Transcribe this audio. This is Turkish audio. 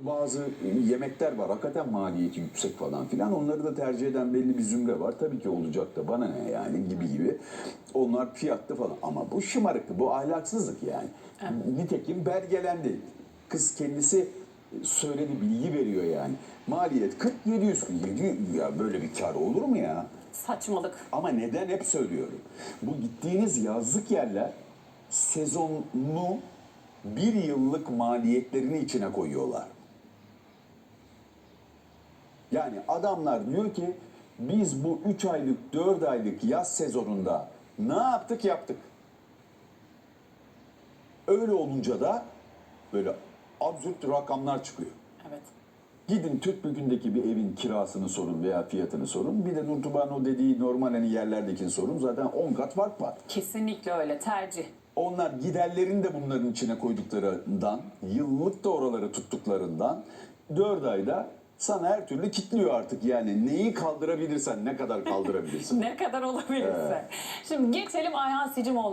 Bazı yemekler var hakikaten maliyeti yüksek falan filan. Onları da tercih eden belli bir zümre var. Tabii ki olacak da bana ne yani gibi gibi. Onlar fiyatlı falan. Ama bu şımarıklık, bu ahlaksızlık yani. Nitekim belgelendi. Kız kendisi söyledi, bilgi veriyor yani. Maliyet 40 700 700 ya böyle bir kar olur mu ya? Saçmalık. Ama neden hep söylüyorum. Bu gittiğiniz yazlık yerler sezonlu bir yıllık maliyetlerini içine koyuyorlar. Yani adamlar diyor ki biz bu 3 aylık 4 aylık yaz sezonunda ne yaptık yaptık. Öyle olunca da böyle absürt rakamlar çıkıyor. Evet. Gidin Türkbükü'ndeki bir evin kirasını sorun veya fiyatını sorun. Bir de Nurtuban o dediği normal hani yerlerdekini sorun. Zaten 10 kat fark var. Kesinlikle öyle. Tercih. Onlar giderlerini de bunların içine koyduklarından, yıllık da oraları tuttuklarından 4 ayda sana her türlü kitliyor artık yani. Neyi kaldırabilirsen, ne kadar kaldırabilirsin. Ne kadar olabilirse. Şimdi geçelim Ayhan Sicimoğlu.